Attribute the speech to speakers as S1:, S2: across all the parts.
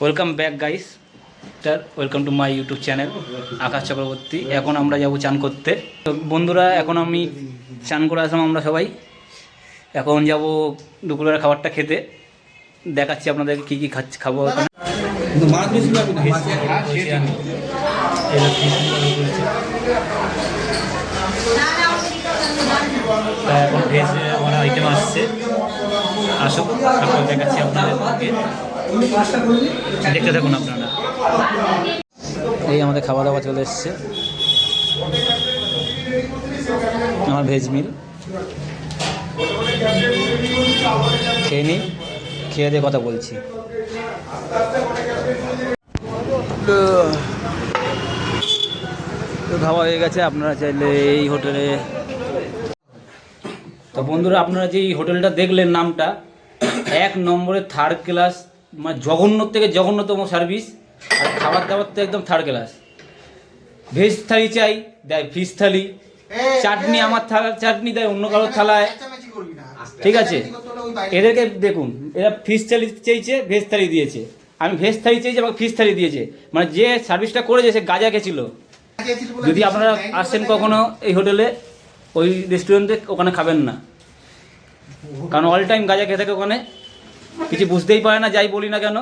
S1: Welcome back guys sir welcome to my YouTube channel Akash Chakraborty এখন আমরা যাব চান করতে। তো বন্ধুরা এখন আমি চান করে আসলাম আমরা সবাই। এখন যাব দুপুরের খাবারটা খেতে। দেখাচ্ছি আপনাদের কী কী খাচ্ছি খাব এখন। ভেজ আইটেম আসছে। আসুক তারপর দেখাচ্ছি আপনাদেরকে দেখতে থাকুন আপনারা। এই আমাদের খাওয়া দাওয়া চলে এসছে। আমার ভেজ মিল। খেয়ে নিই, খেয়ে দিয়ে কথা বলছি। তো খাওয়া হয়ে গেছে, আপনারা চাইলে এই হোটেলে তো বন্ধুরা, আপনারা যে এই হোটেলটা দেখলেন নামটা, এক নম্বরে থার্ড ক্লাস মানে জঘন্য থেকে জঘন্যতম সার্ভিস আর খাবার দাবার তো একদম থার্ড ক্লাস ভেজ থালি চাই দেয় ফিশ থালি। চাটনি আমার থালার চাটনি দেয় অন্য কারোর থালায়। ঠিক আছে। এদেরকে দেখুন এরা ফিশ থালি চেয়েছে ভেজ থালি দিয়েছে। আমি ভেজ থালি চেয়েছি আমাকে ফিশ থালি দিয়েছে। মানে যে সার্ভিসটা করেছে সে গাজা গেছিল যদি আপনারা আসেন কখনো এই হোটেলে ওই রেস্টুরেন্টে ওখানে খাবেন না। কারণ অল টাইম গাঁজা খেয়ে থাকে ওখানে। কিছু বুঝতেই পারে না যাই বলি না কেন।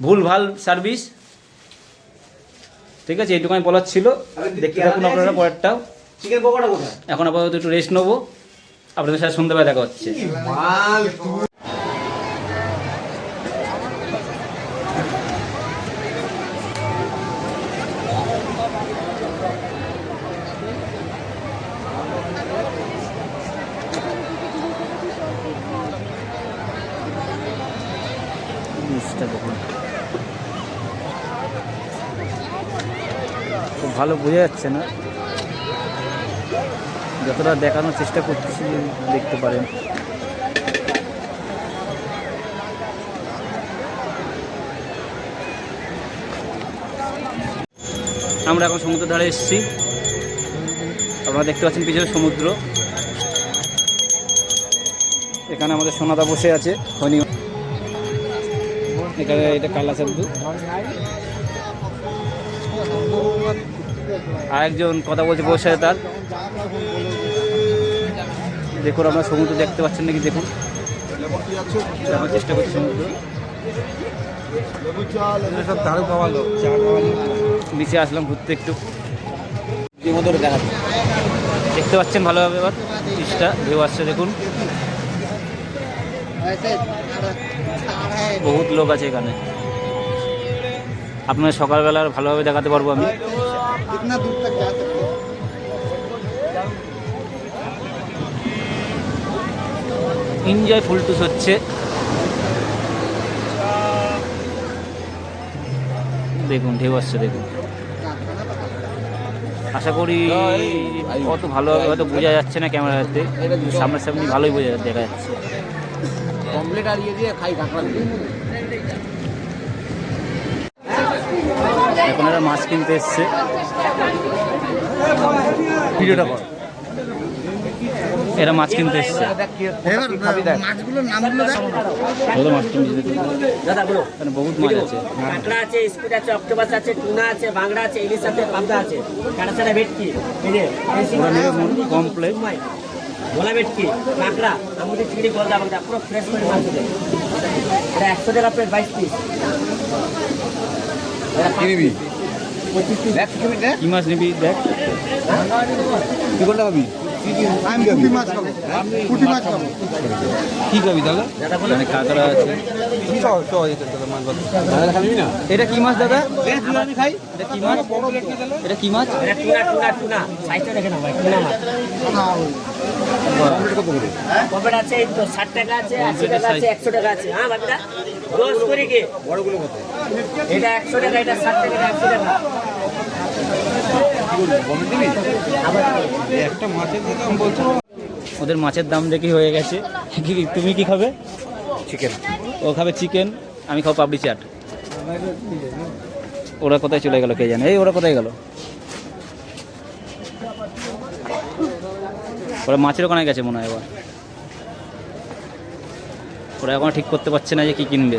S1: ভুল ভালো সার্ভিস ঠিক আছে এইটুকু আমি বলার ছিল। দেখতে থাকুন আপনারা পরেরটাও।
S2: চিকেন পকোড়া কোথায়?
S1: এখন আপাতত একটু রেস্ট নেব। আপনাদের সাথে সন্ধ্যাবেলা দেখা হচ্ছে
S2: মাল
S1: জিনিসটা দেখুন খুব ভালো বোঝা যাচ্ছে না। যতটা দেখানোর চেষ্টা করতেছি, দেখতে পারেন। আমরা এখন সমুদ্র ধারে এসেছি। আপনারা দেখতে পাচ্ছেন পিছনে সমুদ্র। এখানে আমাদের সোনাদা বসে আছে খনি এখানে এটা কালা আরেকজন কথা বলছে বসে তার। দেখুন আপনার সমুদ্র দেখতে পাচ্ছেন নাকি? দেখুন। দেখার চেষ্টা করছি সমুদ্র।
S2: সব দারু খাওয়ালো চা খাওয়ালো
S1: নিচে আসলাম ঘুরতে একটু।
S2: মধ্যে দেখাচ্ছে
S1: দেখতে পাচ্ছেন ভালোভাবে এবার জিনিসটা ঢেউ আসছে দেখুন। বহুত লোক আছে এখানে। আপনার সকালবেলা ভালোভাবে দেখাতে পারব আমি।
S3: कितना दूर तक जा सकते हैं
S1: এনজয় ফুলটুস হচ্ছে দেখুন ঢেউ আসছে দেখুন আশা করি অত ভালোভাবে হয়তো বোঝা যাচ্ছে না ক্যামেরাতে সামনাসামনি ভালোই বোঝা দেখা যাচ্ছে
S2: কমপ্লিট আর ইয়ে দিয়ে খাই কাঁকড়া
S1: এখন এরা মাছ কিনতে এসছে।
S2: ভিডিওটা কর।
S1: এরা মাছ কিনতে এসছে।
S3: এবার মাছগুলোর নামগুলো দেখ।
S1: ভালো মাছ কিনতে এখানে বহুত মাছ আছে।
S4: কাঁকড়া আছে স্কুট আছে অক্টোপাস আছে টুনা আছে বাংলা আছে ইলিশ আছে পাবদা আছে। কাটা ছাড়া ভেটকি গোলা ভেটকি কাঁকড়া। আমাদের চিংড়ি গলদা বাংলা পুরো ফ্রেশ করে মাছ এটা একশো টাকা প্লেট বাইশ পিস
S2: কি নিবি দেখ কি নিবি দেখ।
S1: কি মাছ নিবি দেখ।
S2: কি কোনটা পাবি
S3: আমি পুঁটি মাছ খাব। পুঁটি মাছ খাব।
S2: কি খাবি তাহলে
S1: এখানে কাঁকড়া আছে।
S2: কি খাও তো এটা
S1: কি মাছ দাদা?
S2: আমি খাই।
S1: এটা কি মাছ? এটা কি মাছ?
S4: পকেট আছে এই তো ষাট টাকা আছে আশি টাকা আছে একশো টাকা আছে। হ্যাঁ বাকিটা রোজ করি কি?
S2: বড়গুলো কত?
S4: এটা একশো টাকা এটা ষাট টাকা একশো টাকা
S2: কি করবি কমেন্ট দিবি
S4: আবার
S2: এই একটা মাছের দাম বলছো।
S1: ওদের মাছের দাম দেখি হয়ে গেছে। কি তুমি কি খাবে?
S2: চিকেন
S1: ও খাবে চিকেন আমি খাব পাপড়ি চাট। ওরা কোথায় চলে গেল কে জানে? এই ওরা কোথায় গেল? ওরা মাছের ওখানে গেছে মনে হয় এবার। ওরা এখন ঠিক করতে পারছে না যে কি কিনবে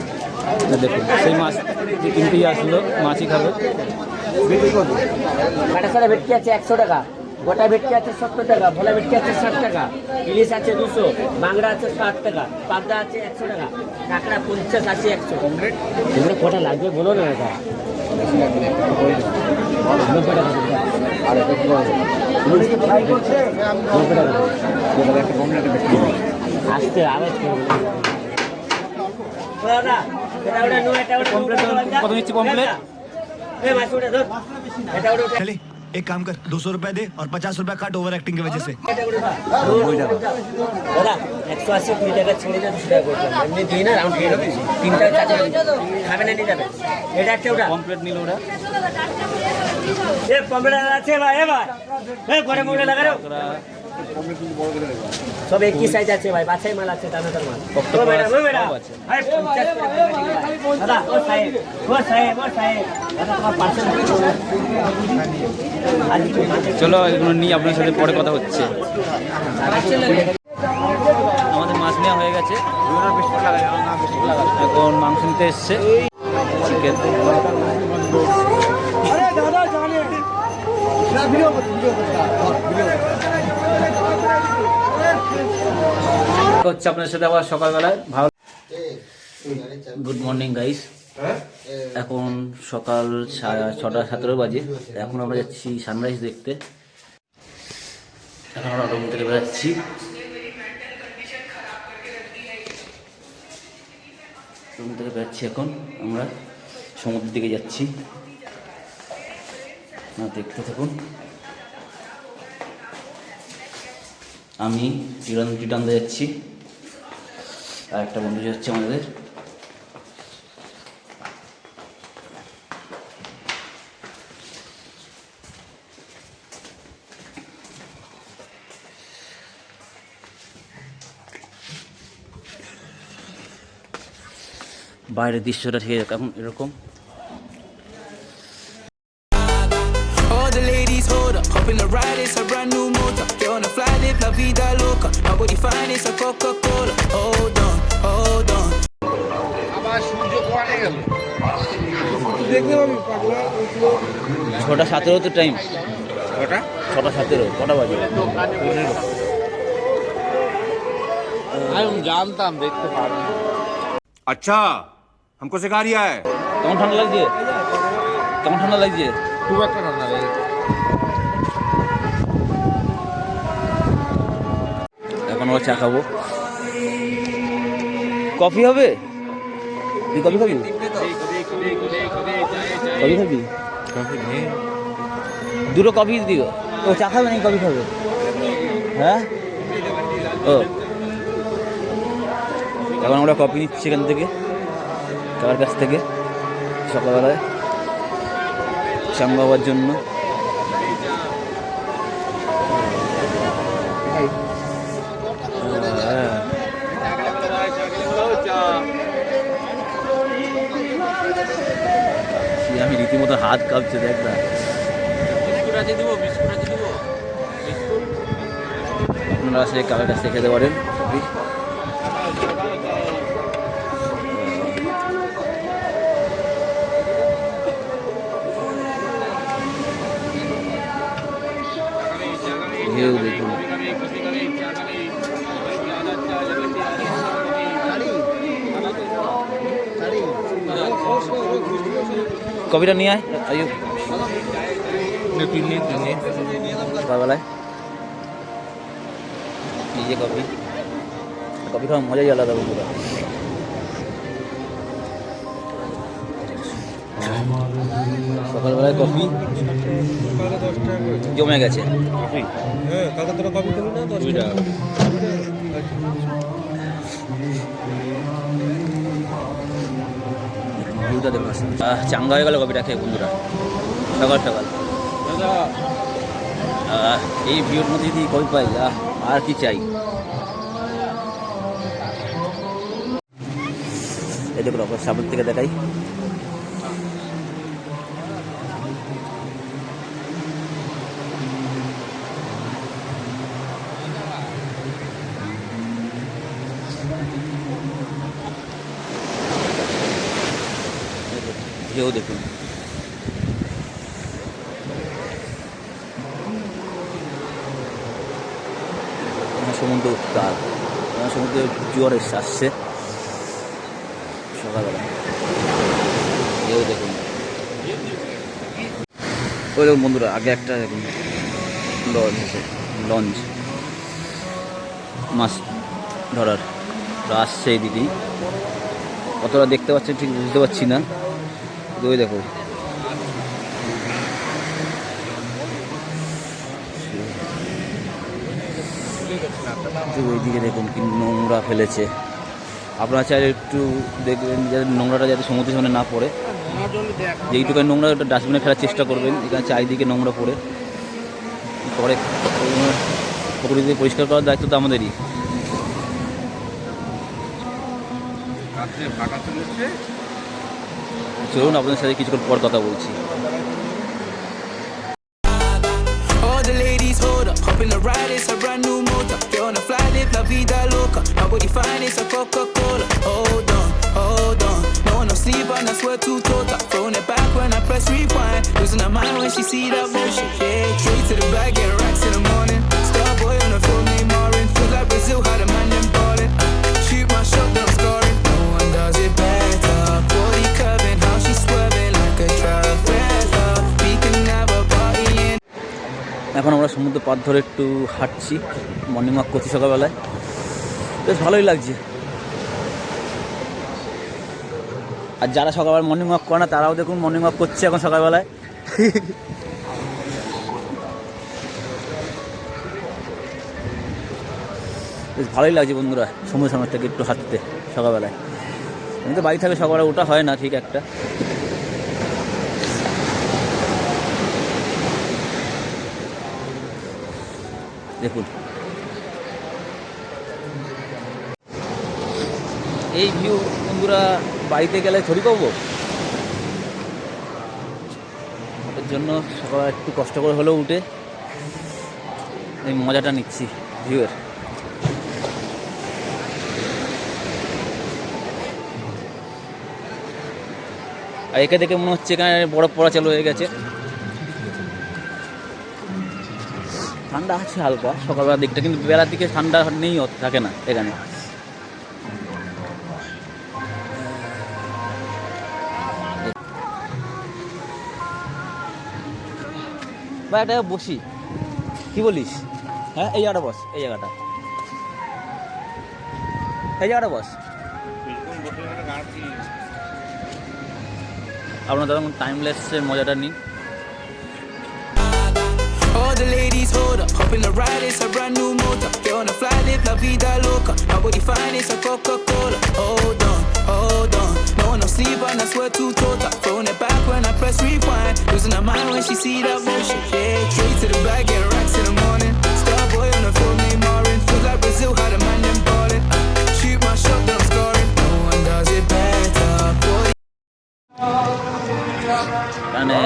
S1: এই দেখুন, সেই মাছ যে কিনতেই আসলো, মাছই খাবে।
S4: কাটা ভেটকি আছে একশো টাকা, গোটা ভেটকি আছে সত্তর টাকা, ভোলা ভেটকি আছে ষাট টাকা, ইলিশ আছে দুশো, বাংলা আছে ষাট টাকা, পাবদা আছে একশো টাকা, কাঁকড়া পঞ্চাশ আছে একশো। এগুলো কটা লাগবে বলো না এটা। আসতে আওয়াজ করবে। দাদা এটা ওটা নো এটা ওটা
S1: Complete কত নিচ্ছি complete?
S4: এই মাছ ওটা ধর এটা ওটা ওটা
S5: चले एक काम कर दो सौ रुपए दे और पचास रुपए काट ओवर एक्टिंग की वजह से
S4: দাদা একশো আশি কুড়ি টাকা ছেড়ে যাবে দুশো টাকা করলাম এমনি দিই না রাউন্ড খেয়ে তিনটা চারটে খাবে না নিয়ে যাবে এটা একটা ওটা
S1: কমপ্লিট নিল ওরা
S4: এ পমড়া আছে ভাই এ ভাই এ পরে পমড়া লাগা রে সব একই সাইজ আছে ভাই বাছাই মাল আছে দানাদার মাল। ও ম্যাডাম ও ম্যাডাম। ভাই 50 করে দাদা ও সাহেব ও সাহেব ও সাহেব। দাদা তোমার পার্সেল
S1: চলো এগুলো নিয়ে আপনার সাথে পরে কথা হচ্ছে। আমাদের মাছ নেওয়া হয়ে গেছে। এখন মাংস নিতে এসছে। চিকেন হচ্ছে আপনার সাথে আবার সকালবেলায়। ভালো গুড মর্নিং গাইস এখন সকাল ছটা সতেরো বাজে। এখন আমরা যাচ্ছি সানরাইজ দেখতে। এখন আমরা রুম থেকে বেরাচ্ছি। রুম থেকে বেরাচ্ছি এখন আমরা। সমুদ্রের দিকে যাচ্ছি। আপনারা দেখতে থাকুন। আমি টিরান টিটান্দা যাচ্ছি। আর একটা বন্ধু যাচ্ছে আমাদের। বাইরের দৃশ্যটা ঠিক এখন এরকম।
S6: loca. Nobody find it's a Coca Cola. Hold on, hold on.
S1: ছটা সতেরো তো টাইম
S2: ওটা
S1: ছটা সতেরো কটা বাজে
S2: আমি জানতাম দেখতে পারবো
S7: अच्छा हमको सिखा रिया है
S1: কেমন ঠান্ডা লাগছে কেমন ঠান্ডা লাগছে
S2: খুব একটা রান্না লাগে
S1: আবার চা খাব। কফি হবে? তুই কফি খাবি? কফি খাবি? দুটো কফি দিও। ও, চা খাবে নাকি? কফি খাবে। হ্যাঁ? ও। এখন আমরা কফি নিচ্ছি এখান থেকে কার কাছ থেকে, সকালবেলায়। চাং বাবার জন্য। আমি রীতিমতো হাত কাঁপছে দেখ না। আপনারা সে কালারটা থেকে খেতে পারেন। দেখুন। কবিটা নিয়ে আয়। আয়ু।
S2: তুই নিয়ে তুই নিয়ে
S1: সকালবেলায় কফি কফি খাওয়ার মজাই আলাদা বন্ধুরা সকালবেলায় কফি। জমে গেছে। ভিউটা দেখুন চাঙ্গা হয়ে গেল কফিটা খেয়ে বন্ধুরা। সকাল সকাল এই ভিউর মধ্যে যদি কই পাই আর কি চাই? এই দেখুন আপনার সামনে থেকে দেখাই। ঢেউ দেখুন। সমুদ্র উত্তাল। সমুদ্রে জোয়ার এসে আসছে। সকালবেলা। ঢেউ দেখুন। ওই দেখুন বন্ধুরা, আগে একটা দেখুন। Launch launch. মাছ ধরার। আসছে দিদি কতটা দেখতে পাচ্ছেন ঠিক বুঝতে পারছি না। ওই দেখো। ওইদিকে দেখুন কি নোংরা ফেলেছে। আপনারা চাইলে একটু দেখবেন যাতে নোংরাটা যাতে সমুদ্রের সামনে না পড়ে। যেইটুকু নোংরা, ওটা ডাস্টবিনে ফেলার চেষ্টা করবেন। এখানে চারিদিকে নোংরা পড়ে। পরে প্রকৃতি পরিষ্কার করার দায়িত্ব তো আমাদেরই। চলুন আপনাদের সাথে কিছুক্ষণ পর কথা বলছি
S6: All the ladies hold up, hop in the ride, it's a brand new motor. Get on the fly, live la vida loca. Nobody fine, it's a Coca-Cola. Hold on, hold on. No one no sleep, and I swear to tota. Throwing it back when I press rewind. Losing her mind when she see that motion.
S1: সমুদ্র পার ধরে একটু হাঁটছি morning walk করছি সকালবেলায়। বেশ ভালোই লাগছে। আর যারা সকালবেলা মর্নিং ওয়াক করে না, তারাও দেখুন মর্নিং ওয়াক করছে এখন সকালবেলায়। বেশ ভালোই লাগছে বন্ধুরা, সমুদ্র সামনে থেকে একটু হাঁটতে সকালবেলায়। আমি তো বাড়ি থাকে সকালবেলা ওটা হয় না, ঠিক একটা। দেখুন। এই ভিউ বন্ধুরা, বাড়িতে গেলে ছবি পাবো ওটার জন্য সকাল একটু কষ্ট করে হলেও উঠে এই মজাটা নিচ্ছি ভিউয়ের আর একে দেখে মনে হচ্ছে এখানে বরফ পড়া চালু হয়ে গেছে। ঠান্ডা আছে হালকা, সকালবেলার দিকটা, কিন্তু বেলার দিকে ঠান্ডা নেই থাকে না এখানে। বা একটা বসি। কি বলিস? হ্যাঁ এই জায়গাটা বস, এই জায়গাটা। এই জায়গাটা বস। আপনার তখন টাইমলেসের মজাটা নিন।
S6: the ladies hold up, hop in the ride, it's a brand new motor. Get on the fly, live la vida loca. Nobody fine, it's a Coca-Cola. Hold on, hold on. No one no sleep, and I swear to tota. Throwing it back when I press rewind. Losing her mind when she see that motion. Yeah, straight to the bag, get racks in the morning. Star boy on the phone, name Marin. Feel like Brazil, had a man them ballin'. Uh, shoot my shot, then I'm scoring. No one does it better. Boy,
S1: মানে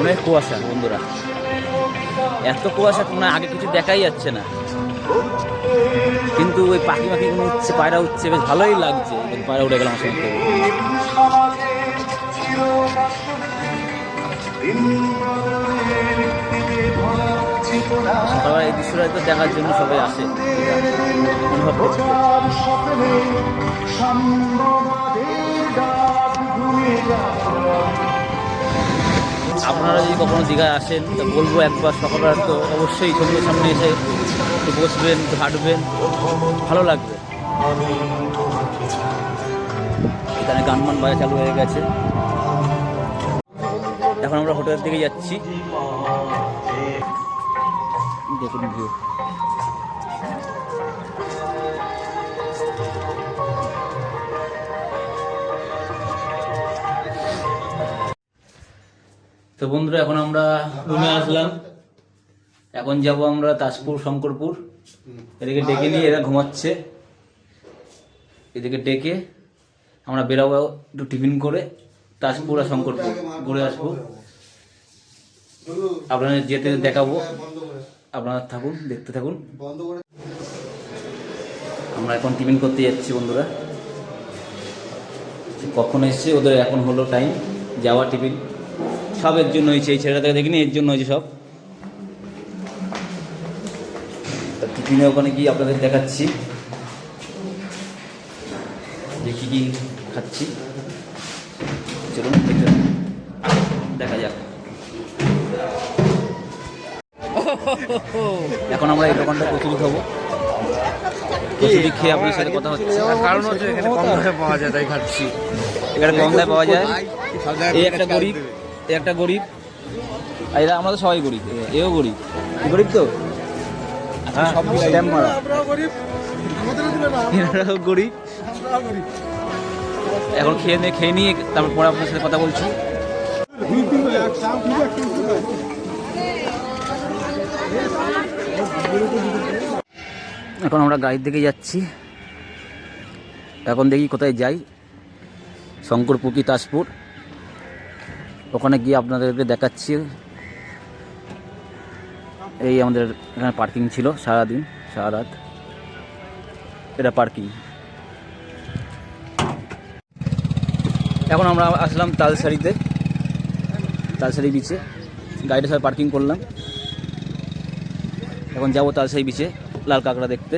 S1: অনেক কুয়াশা বন্ধুরা এত কুয়াশা কোনো আগে কিছু দেখাই যাচ্ছে না কিন্তু ওই পাখি পাখিগুলো উঠছে পায়রা উঠছে বেশ ভালোই লাগছে পায়রা উঠে গেলাম সঙ্গে সকালবেলা এই দৃশ্যটা তো দেখার জন্য সবাই আসে অনুভব করছে আপনারা যদি কখনো দীঘায় আসেন, তো বলব একবার সকালবেলা তো অবশ্যই সমুদ্রের সামনে এসে একটু বসবেন, একটু হাঁটবেন, ভালো লাগবে। এখানে গান মান বাজা চালু হয়ে গেছে। এখন আমরা হোটেলের দিকে যাচ্ছি। দেখুন ভিউ। তো বন্ধুরা এখন আমরা রুমে আসলাম। এখন যাব আমরা তাজপুর শঙ্করপুর। এদিকে ডেকে নিয়ে এরা ঘুমাচ্ছে। এদিকে ডেকে আমরা বেরাবো একটু টিফিন করে তাজপুর আর শঙ্করপুর ঘুরে আসব। আপনাদের যেতে দেখাবো। আপনারা থাকুন দেখতে থাকুন। আমরা এখন টিফিন করতে যাচ্ছি বন্ধুরা। কখন এসছে? ওদের এখন হলো টাইম যাওয়া টিফিন। সব এর জন্য হয়েছে এই ছেলেটা ছেলেটাকে দেখিনি এর জন্য হয়েছে সব। তা টিফিনে ওখানে গিয়ে আপনাদের দেখাচ্ছি। যে কী কী খাচ্ছি। চলুন দেখা যাক। এখন আমরা এই দোকানটা কচুরি খাব। কচুরি খেয়ে আপনার সাথে কথা হচ্ছে।
S2: কারণ হচ্ছে এখানে কম দামে পাওয়া যায় তাই খাচ্ছি।
S1: এখানে কম দামে পাওয়া যায়। এই একটা গরিব। একটা গরিব আর এরা আমরা তো সবাই গরিব এও গরিব। গরিব তো? হ্যাঁ স্ট্যাম্প মারা। এনারাও গরিব এখন খেয়ে নিয়ে খেয়ে নিয়ে তারপর পরে আপনার সাথে কথা বলছি। এখন আমরা গাড়ির দিকে যাচ্ছি। এখন দেখি কোথায় যাই। শঙ্করপুর কি তাজপুর? ওখানে গিয়ে আপনাদেরকে দেখাচ্ছি। এই আমাদের এখানে পার্কিং ছিল সারাদিন সারা রাত এটা পার্কিং এখন আমরা আসলাম তালসারিতে। তালসারি বিচে গাড়িটা সবাই পার্কিং করলাম। এখন যাব তালসারি বিচে লাল কাঁকড়া দেখতে।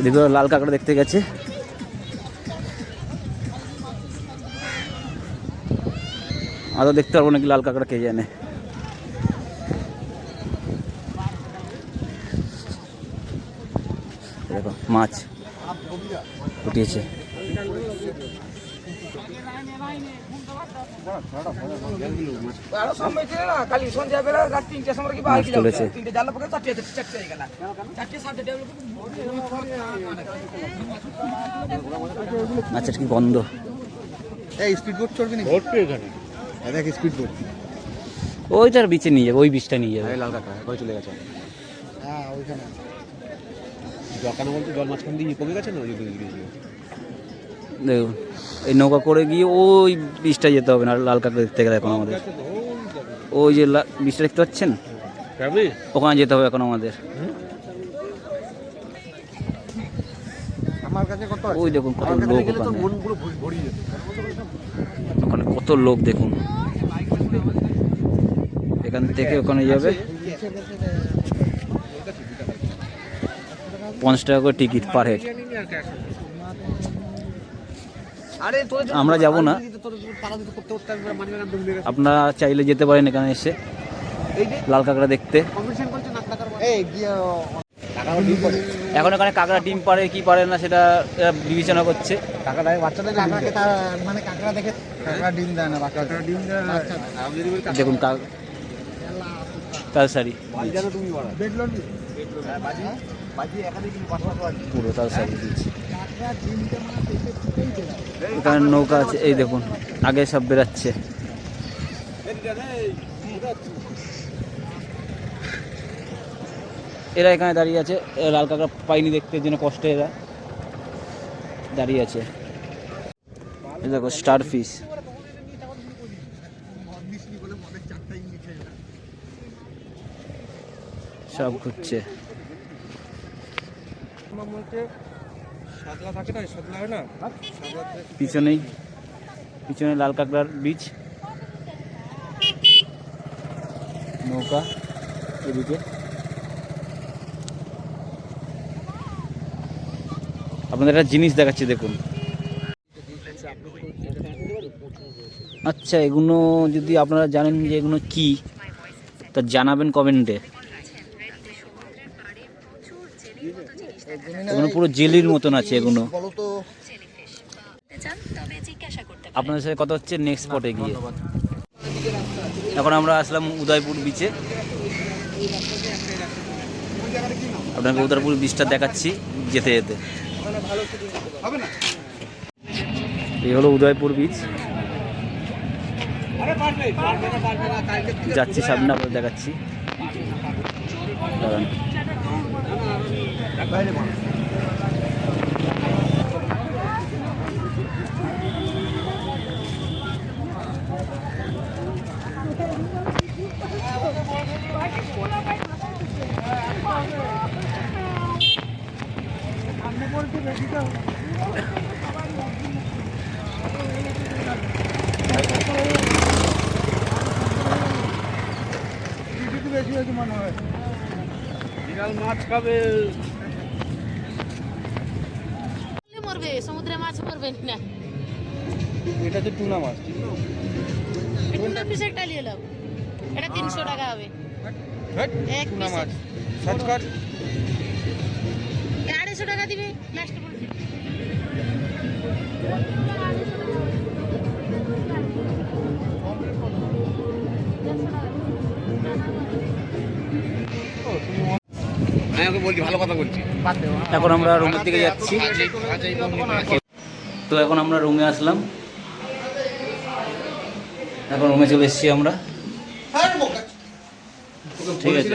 S1: এদিকে লাল কাঁকড়া দেখতে গেছে। আদৌ দেখতে পারব নাকি লাল কাঁকড়া, কে জানে। দেখো, মাছ উঠিয়েছে মাছের কি গন্ধ?
S3: এই স্পিড বোট চড়বি নাকি?
S2: ভর্তি এখানে
S3: দেখ স্পিড বোট
S1: ওইটার বিচে নিয়ে যাবে ওই বীজটা নিয়ে যাবে।
S2: লাল কাকা কই চলে গেছে।
S3: হ্যাঁ ওইখানে।
S2: জকানো বলতে জল মাঝখান দিয়ে কমে গেছে না? ওই জন্য
S1: দেখুন এই নৌকা করে গিয়ে ওই বীজটা যেতে হবে না লাল কাঁকড়া দেখতে গেলে এখন আমাদের। ওই যে লা- বীজটা দেখতে পাচ্ছেন? ওখানে যেতে হবে এখন আমাদের।
S3: আমার কাছে কত আছে?
S1: ওই দেখুন কত লোক ওখানে। ওখানে কত লোক দেখুন। এখান থেকে ওখানে যাবে। পঞ্চাশ টাকা করে টিকিট পার হেড। আমরা যাব না। আপনারা চাইলে যেতে পারেন এখানে এসে। লাল কাঁকড়া দেখতে। এখন এখানে কাঁকড়া ডিম পারে কি পারে না সেটা বিবেচনা করছে।
S3: তার মানে কাকড়া দেখে কাকড়া ডিম দেয় না বাচ্চা ডিম দেয় না।
S1: দেখুন
S3: নি
S1: পুরো তালসারি দিয়েছি। এখানে নৌকা আছে, এই দেখুন, আগে সব বেরাচ্ছে। এরা এখানে দাঁড়িয়ে আছে লাল কাঁকড়া পাইনি দেখতে জন্য কষ্টে এরা দাঁড়িয়ে আছে। দেখো স্টার ফিশ সব ঘুরছে। পিছনেই, পিছনে লাল কাঁকড়ার বীজ। নৌকা এদিকে। আপনাদের একটা জিনিস দেখাচ্ছি, দেখুন। আচ্ছা এগুলো যদি আপনারা জানেন যে এগুলো কি, তা জানাবেন কমেন্টে। পুরো জেলির মতন আছে এগুলো। আপনাদের সাথে কথা হচ্ছে নেক্সট স্পটে গিয়ে। এখন আমরা আসলাম উদয়পুর বিচে আপনাকে উদয়পুর বিচটা দেখাচ্ছি যেতে যেতে। এই হলো উদয়পুর বিচ যাচ্ছি সামনে আপনাদের দেখাচ্ছি। দাঁড়ান
S8: মরবে সমুদ্রে মাছ মরবে না
S2: এটা তো টুনা মাছ
S8: টুনা পিস একটা নিয়ে এলাম এটা তিনশো টাকা হবে এক
S2: টুনা
S8: piece
S2: মাছ সার্চ কর
S8: এ আড়াইশো টাকা দিবে লাস্ট
S2: আমি ওকে বলছি ভালো কথা বলছি।
S1: এখন আমরা রুমের দিকে যাচ্ছি। তো এখন আমরা রুমে আসলাম। এখন রুমে চলে এসেছি আমরা। ঠিক আছে।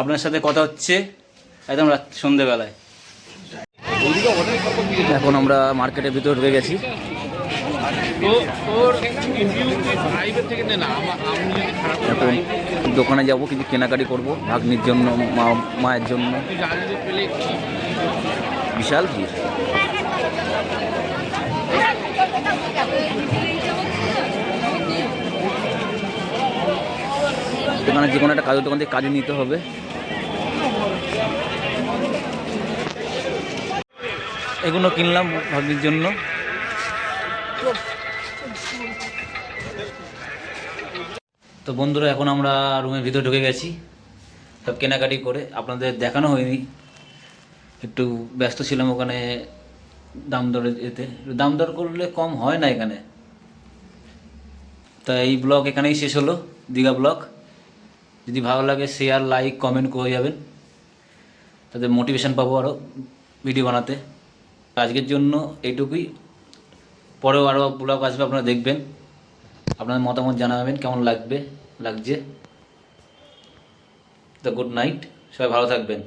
S1: আপনার সাথে কথা হচ্ছে। একদম রাত সন্ধেবেলায়। এখন আমরা মার্কেটের ভিতরে ঢুকে গেছি। এখন দোকানে যাব, কিছু কেনাকাটি করব, ভাগ্নির জন্য, মা, মায়ের জন্য। বিশাল ভিড়। দোকানে যে কোনো একটা কাজের দোকান থেকে কাজে নিতে হবে। এগুলো কিনলাম ভাগ্নির জন্য। তো বন্ধুরা, এখন আমরা রুমের ভিতরে ঢুকে গেছি। সব কেনাকাটি করে আপনাদের দেখানো হয়নি। একটু ব্যস্ত ছিলাম ওখানে দাম দরে এতে। দাম দর করলে কম হয় না এখানে। তা এই ব্লগ এখানেই শেষ হলো, দীঘা ব্লগ। যদি ভালো লাগে শেয়ার লাইক কমেন্ট করে যাবেন। তাদের মোটিভেশন পাবো আরও ভিডিও বানাতে। আজকের জন্য এইটুকুই। পরেও আরও ব্লগ আসবে, আপনারা দেখবেন। আপনার মতামত জানাবেন, কেমন লাগবে, লাগছে। দ্য গুড নাইট, সবাই ভালো থাকবেন।